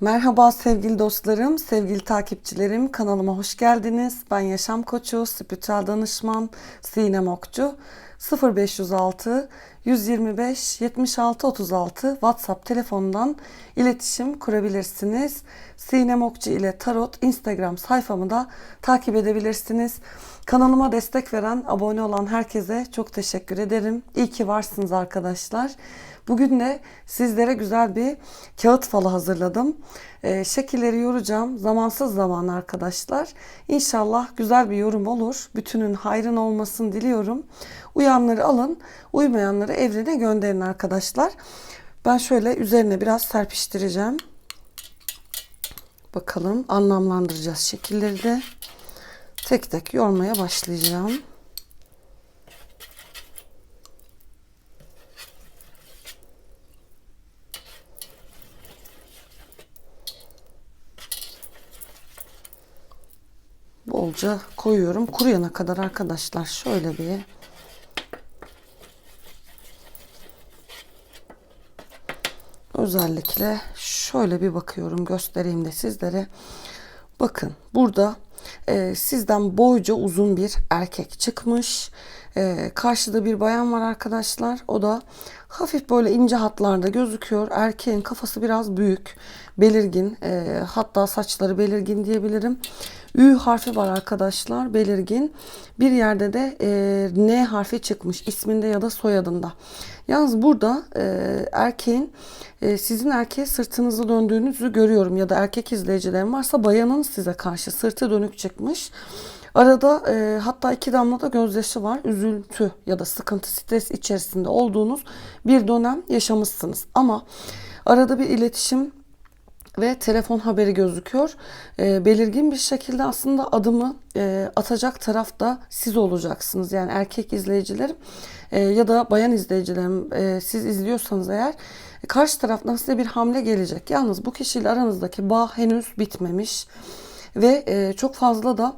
Merhaba sevgili dostlarım, sevgili takipçilerim. Kanalıma hoş geldiniz. Ben yaşam koçu, spiritüel danışman Sinem Okçu. 0506 125 76 36 WhatsApp telefonundan iletişim kurabilirsiniz. Sinem ile Tarot Instagram sayfamı da takip edebilirsiniz. Kanalıma destek veren, abone olan herkese çok teşekkür ederim. İyi ki varsınız arkadaşlar. Bugün de sizlere güzel bir kağıt falı hazırladım. Ee, şekilleri yoracağım. Zamansız zaman arkadaşlar. İnşallah güzel bir yorum olur. Bütünün hayrın olmasını diliyorum. Uyanları alın, uymayanları evrene gönderin arkadaşlar. Ben şöyle üzerine biraz serpiştireceğim. Bakalım anlamlandıracağız şekilleri de. Tek tek yormaya başlayacağım. bolca koyuyorum. Kuruyana kadar arkadaşlar şöyle bir özellikle şöyle bir bakıyorum göstereyim de sizlere. Bakın burada e, sizden boyca uzun bir erkek çıkmış. E, karşıda bir bayan var arkadaşlar. O da hafif böyle ince hatlarda gözüküyor. Erkeğin kafası biraz büyük, belirgin. E, hatta saçları belirgin diyebilirim. Ü harfi var arkadaşlar belirgin. Bir yerde de e, N harfi çıkmış isminde ya da soyadında. Yalnız burada e, erkeğin e, sizin erkeğe sırtınızı döndüğünüzü görüyorum ya da erkek izleyicilerim varsa bayanın size karşı sırtı dönük çıkmış. Arada e, hatta iki damla da gözyaşı var. Üzüntü ya da sıkıntı, stres içerisinde olduğunuz bir dönem yaşamışsınız. Ama arada bir iletişim ve telefon haberi gözüküyor. E, belirgin bir şekilde aslında adımı e, atacak taraf da siz olacaksınız. Yani erkek izleyicilerim e, ya da bayan izleyicilerim e, siz izliyorsanız eğer karşı taraftan size bir hamle gelecek. Yalnız bu kişiyle aranızdaki bağ henüz bitmemiş ve e, çok fazla da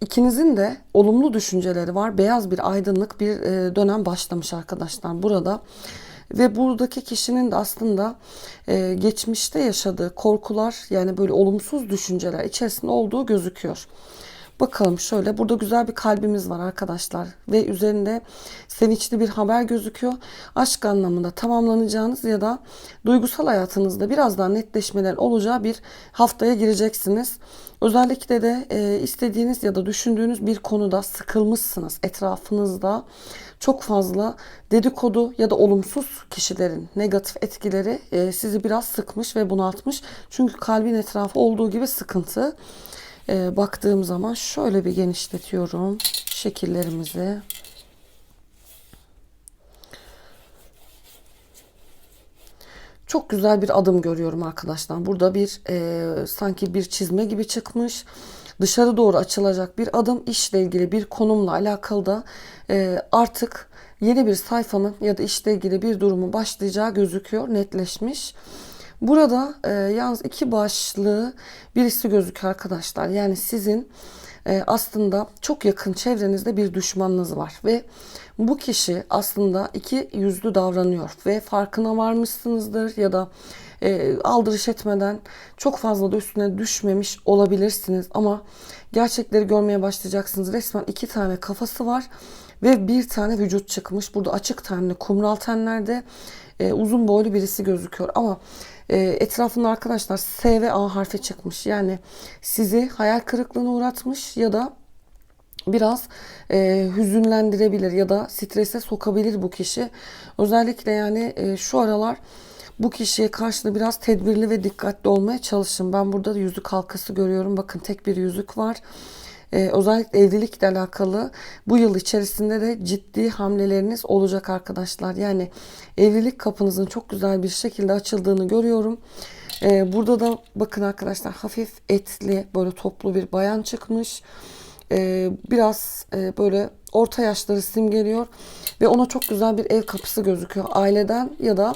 ikinizin de olumlu düşünceleri var. Beyaz bir aydınlık bir e, dönem başlamış arkadaşlar burada. Ve buradaki kişinin de aslında e, geçmişte yaşadığı korkular yani böyle olumsuz düşünceler içerisinde olduğu gözüküyor. Bakalım şöyle burada güzel bir kalbimiz var arkadaşlar ve üzerinde sevinçli bir haber gözüküyor. Aşk anlamında tamamlanacağınız ya da duygusal hayatınızda birazdan netleşmeler olacağı bir haftaya gireceksiniz. Özellikle de e, istediğiniz ya da düşündüğünüz bir konuda sıkılmışsınız etrafınızda çok fazla dedikodu ya da olumsuz kişilerin negatif etkileri e, sizi biraz sıkmış ve bunaltmış. Çünkü kalbin etrafı olduğu gibi sıkıntı. E, baktığım zaman şöyle bir genişletiyorum şekillerimizi. Çok güzel bir adım görüyorum arkadaşlar. Burada bir e, sanki bir çizme gibi çıkmış. Dışarı doğru açılacak bir adım işle ilgili bir konumla alakalı da e, artık yeni bir sayfanın ya da işle ilgili bir durumun başlayacağı gözüküyor, netleşmiş. Burada e, yalnız iki başlı birisi gözüküyor arkadaşlar. Yani sizin e, aslında çok yakın çevrenizde bir düşmanınız var ve bu kişi aslında iki yüzlü davranıyor ve farkına varmışsınızdır ya da e, aldırış etmeden çok fazla da üstüne düşmemiş olabilirsiniz ama gerçekleri görmeye başlayacaksınız. Resmen iki tane kafası var ve bir tane vücut çıkmış. Burada açık tenli, kumral tenlerde e, uzun boylu birisi gözüküyor ama e, etrafında arkadaşlar S ve A harfi çıkmış. Yani sizi hayal kırıklığına uğratmış ya da biraz e, hüzünlendirebilir ya da strese sokabilir bu kişi. Özellikle yani e, şu aralar bu kişiye karşı da biraz tedbirli ve dikkatli olmaya çalışın. Ben burada da yüzük halkası görüyorum. Bakın tek bir yüzük var. Ee, özellikle evlilikle alakalı bu yıl içerisinde de ciddi hamleleriniz olacak arkadaşlar. Yani evlilik kapınızın çok güzel bir şekilde açıldığını görüyorum. Ee, burada da bakın arkadaşlar hafif etli böyle toplu bir bayan çıkmış. Ee, biraz e, böyle orta yaşları simgeliyor ve ona çok güzel bir ev kapısı gözüküyor aileden ya da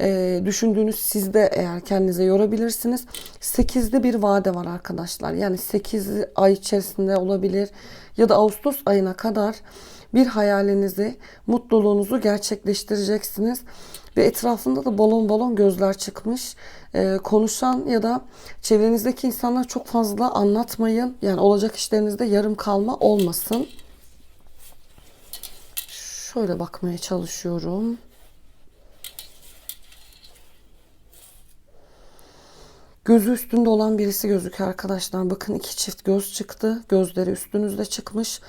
e, düşündüğünüz sizde eğer kendinize yorabilirsiniz. 8'de bir vade var arkadaşlar. Yani 8 ay içerisinde olabilir ya da Ağustos ayına kadar bir hayalinizi, mutluluğunuzu gerçekleştireceksiniz. ve etrafında da balon balon gözler çıkmış. Ee, konuşan ya da çevrenizdeki insanlar çok fazla anlatmayın. Yani olacak işlerinizde yarım kalma olmasın. Şöyle bakmaya çalışıyorum. Gözü üstünde olan birisi gözüküyor arkadaşlar. Bakın iki çift göz çıktı. Gözleri üstünüzde çıkmış.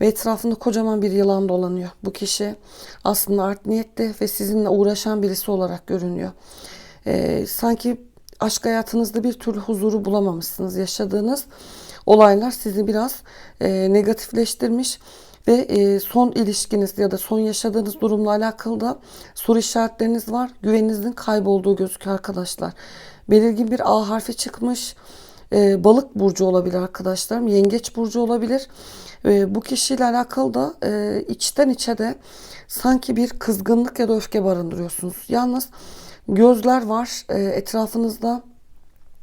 Ve etrafında kocaman bir yılan dolanıyor. Bu kişi aslında art niyetli ve sizinle uğraşan birisi olarak görünüyor. Ee, sanki aşk hayatınızda bir türlü huzuru bulamamışsınız. Yaşadığınız olaylar sizi biraz e, negatifleştirmiş ve e, son ilişkiniz ya da son yaşadığınız durumla alakalı da soru işaretleriniz var. Güveninizin kaybolduğu gözüküyor arkadaşlar. Belirgin bir A harfi çıkmış. E, balık burcu olabilir arkadaşlarım. Yengeç burcu olabilir. E, bu kişiyle alakalı da e, içten içe de sanki bir kızgınlık ya da öfke barındırıyorsunuz. Yalnız gözler var e, etrafınızda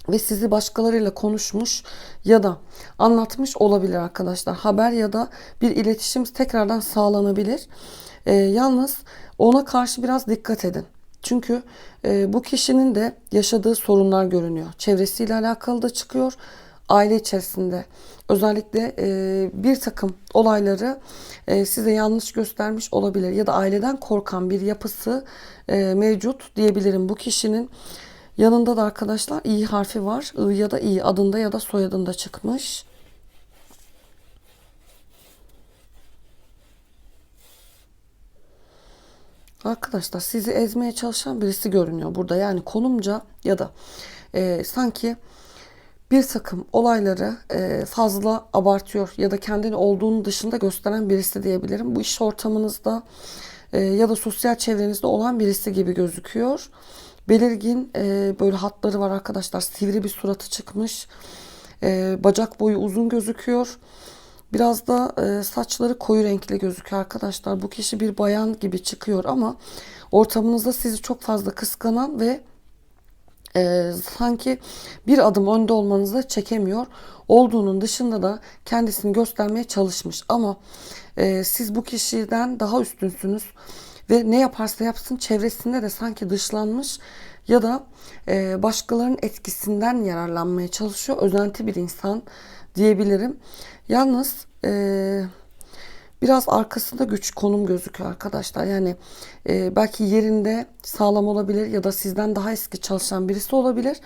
ve sizi başkalarıyla konuşmuş ya da anlatmış olabilir arkadaşlar. Haber ya da bir iletişim tekrardan sağlanabilir. E, yalnız ona karşı biraz dikkat edin. Çünkü e, bu kişinin de yaşadığı sorunlar görünüyor. Çevresiyle alakalı da çıkıyor. Aile içerisinde özellikle e, bir takım olayları e, size yanlış göstermiş olabilir ya da aileden korkan bir yapısı e, mevcut diyebilirim. Bu kişinin yanında da arkadaşlar i harfi var. I ya da i adında ya da soyadında çıkmış. Arkadaşlar sizi ezmeye çalışan birisi görünüyor burada. Yani konumca ya da e, sanki bir takım olayları e, fazla abartıyor ya da kendini olduğunu dışında gösteren birisi diyebilirim. Bu iş ortamınızda e, ya da sosyal çevrenizde olan birisi gibi gözüküyor. Belirgin e, böyle hatları var arkadaşlar. Sivri bir suratı çıkmış. E, bacak boyu uzun gözüküyor. Biraz da e, saçları koyu renkli gözüküyor arkadaşlar. Bu kişi bir bayan gibi çıkıyor ama ortamınızda sizi çok fazla kıskanan ve e, sanki bir adım önde olmanızı çekemiyor. Olduğunun dışında da kendisini göstermeye çalışmış ama e, siz bu kişiden daha üstünsünüz ve ne yaparsa yapsın çevresinde de sanki dışlanmış ya da e, başkalarının etkisinden yararlanmaya çalışıyor. Özenti bir insan diyebilirim. Yalnız e, biraz arkasında güç konum gözüküyor arkadaşlar. Yani e, belki yerinde sağlam olabilir ya da sizden daha eski çalışan birisi olabilir.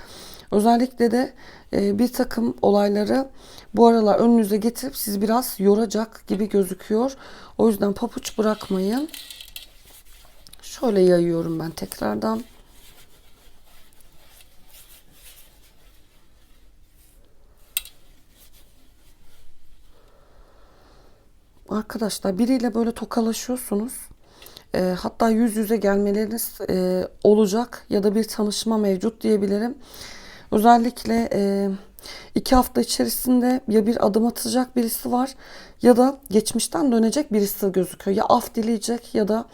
Özellikle de e, bir takım olayları bu aralar önünüze getirip siz biraz yoracak gibi gözüküyor. O yüzden papuç bırakmayın. Şöyle yayıyorum ben tekrardan. Arkadaşlar biriyle böyle tokalaşıyorsunuz. E, hatta yüz yüze gelmeleriniz e, olacak ya da bir tanışma mevcut diyebilirim. Özellikle e, iki hafta içerisinde ya bir adım atacak birisi var ya da geçmişten dönecek birisi gözüküyor. Ya af dileyecek ya da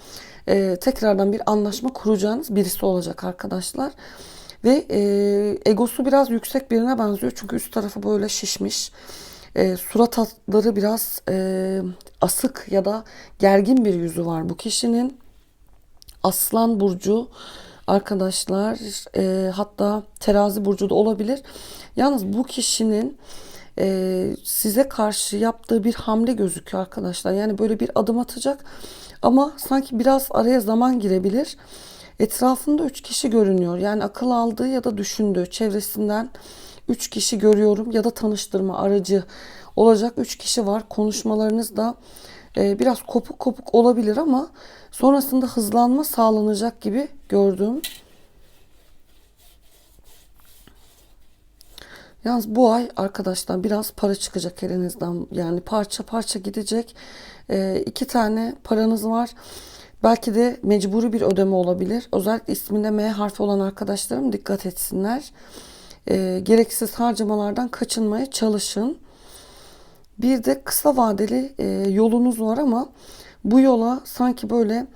e, tekrardan bir anlaşma kuracağınız birisi olacak arkadaşlar. Ve e, egosu biraz yüksek birine benziyor çünkü üst tarafı böyle şişmiş. E, surat hatları biraz e, asık ya da gergin bir yüzü var bu kişinin. Aslan burcu arkadaşlar e, hatta terazi burcu da olabilir. Yalnız bu kişinin e, size karşı yaptığı bir hamle gözüküyor arkadaşlar. Yani böyle bir adım atacak ama sanki biraz araya zaman girebilir. Etrafında üç kişi görünüyor. Yani akıl aldığı ya da düşündüğü çevresinden 3 kişi görüyorum ya da tanıştırma aracı olacak 3 kişi var. Konuşmalarınız da e, biraz kopuk kopuk olabilir ama sonrasında hızlanma sağlanacak gibi gördüm. Yalnız bu ay arkadaşlar biraz para çıkacak elinizden. Yani parça parça gidecek. E, iki tane paranız var. Belki de mecburi bir ödeme olabilir. Özellikle isminde M harfi olan arkadaşlarım dikkat etsinler e, gereksiz harcamalardan kaçınmaya çalışın. Bir de kısa vadeli e, yolunuz var ama bu yola sanki böyle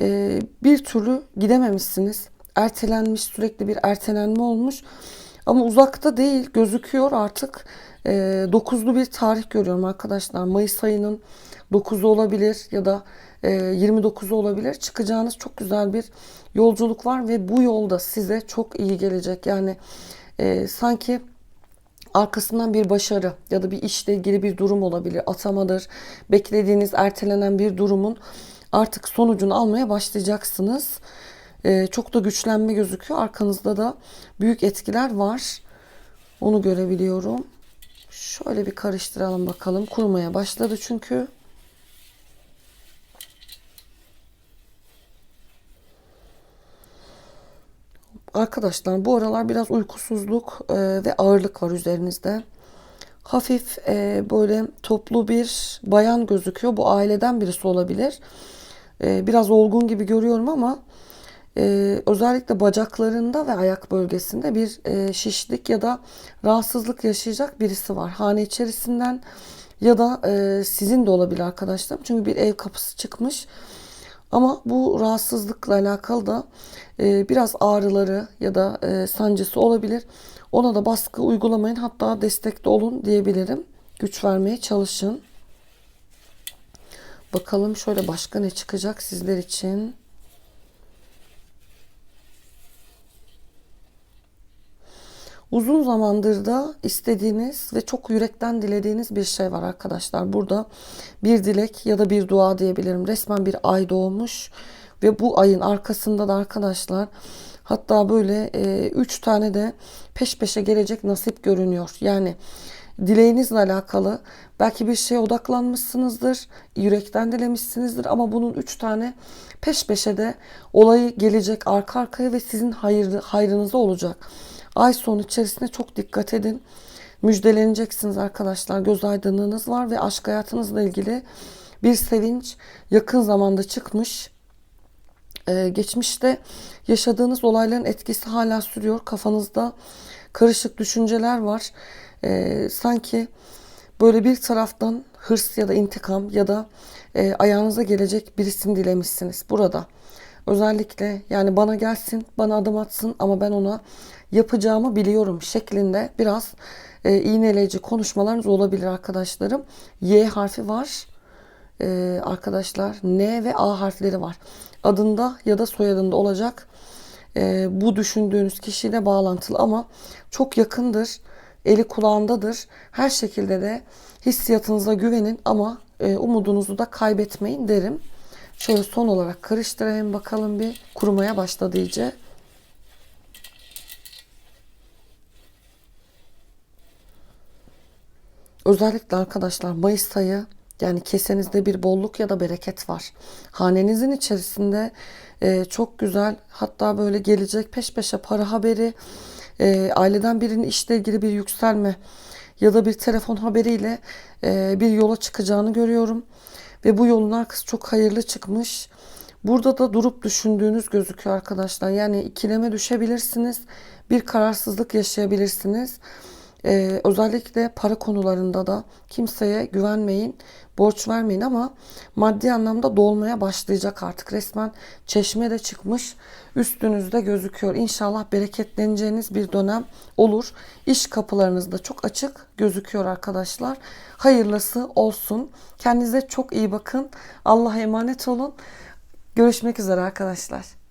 e, bir türlü gidememişsiniz. Ertelenmiş sürekli bir ertelenme olmuş. Ama uzakta değil gözüküyor artık. E, 9'lu bir tarih görüyorum arkadaşlar. Mayıs ayının 9'u olabilir ya da e, 29'u olabilir. Çıkacağınız çok güzel bir yolculuk var ve bu yolda size çok iyi gelecek. Yani e, sanki arkasından bir başarı ya da bir işle ilgili bir durum olabilir. Atamadır, beklediğiniz ertelenen bir durumun artık sonucunu almaya başlayacaksınız. Ee, çok da güçlenme gözüküyor. Arkanızda da büyük etkiler var. Onu görebiliyorum. Şöyle bir karıştıralım bakalım. Kurumaya başladı çünkü. Arkadaşlar bu aralar biraz uykusuzluk e, ve ağırlık var üzerinizde. Hafif e, böyle toplu bir bayan gözüküyor. Bu aileden birisi olabilir. E, biraz olgun gibi görüyorum ama e, özellikle bacaklarında ve ayak bölgesinde bir e, şişlik ya da rahatsızlık yaşayacak birisi var. Hane içerisinden ya da e, sizin de olabilir arkadaşlar. Çünkü bir ev kapısı çıkmış. Ama bu rahatsızlıkla alakalı da e, biraz ağrıları ya da e, sancısı olabilir. Ona da baskı uygulamayın hatta destekte olun diyebilirim. Güç vermeye çalışın. Bakalım şöyle başka ne çıkacak sizler için. Uzun zamandır da istediğiniz ve çok yürekten dilediğiniz bir şey var arkadaşlar. Burada bir dilek ya da bir dua diyebilirim. Resmen bir ay doğmuş ve bu ayın arkasında da arkadaşlar hatta böyle e, üç tane de peş peşe gelecek nasip görünüyor. Yani dileğinizle alakalı belki bir şeye odaklanmışsınızdır, yürekten dilemişsinizdir ama bunun üç tane peş peşe de olayı gelecek arka arkaya ve sizin hayır, hayrınıza olacak. Ay sonu içerisinde çok dikkat edin. Müjdeleneceksiniz arkadaşlar. Göz aydınlığınız var ve aşk hayatınızla ilgili bir sevinç yakın zamanda çıkmış. Ee, geçmişte yaşadığınız olayların etkisi hala sürüyor. Kafanızda karışık düşünceler var. Ee, sanki böyle bir taraftan hırs ya da intikam ya da e, ayağınıza gelecek birisini dilemişsiniz burada. Özellikle yani bana gelsin, bana adım atsın ama ben ona yapacağımı biliyorum şeklinde biraz e, iğneleyici konuşmalarınız olabilir arkadaşlarım. Y harfi var. E, arkadaşlar N ve A harfleri var. Adında ya da soyadında olacak. E, bu düşündüğünüz kişiyle bağlantılı ama çok yakındır. Eli kulağındadır. Her şekilde de hissiyatınıza güvenin ama e, umudunuzu da kaybetmeyin derim. Şöyle son olarak karıştırayım bakalım bir kurumaya başladı iyice. Özellikle arkadaşlar Mayıs ayı yani kesenizde bir bolluk ya da bereket var. Hanenizin içerisinde e, çok güzel hatta böyle gelecek peş peşe para haberi, e, aileden birinin işle ilgili bir yükselme ya da bir telefon haberiyle e, bir yola çıkacağını görüyorum. Ve bu yolun arkası çok hayırlı çıkmış. Burada da durup düşündüğünüz gözüküyor arkadaşlar. Yani ikileme düşebilirsiniz. Bir kararsızlık yaşayabilirsiniz. Ee, özellikle para konularında da kimseye güvenmeyin, borç vermeyin ama maddi anlamda dolmaya başlayacak artık. Resmen çeşme de çıkmış, üstünüzde gözüküyor. İnşallah bereketleneceğiniz bir dönem olur. İş kapılarınız da çok açık gözüküyor arkadaşlar. Hayırlısı olsun. Kendinize çok iyi bakın. Allah'a emanet olun. Görüşmek üzere arkadaşlar.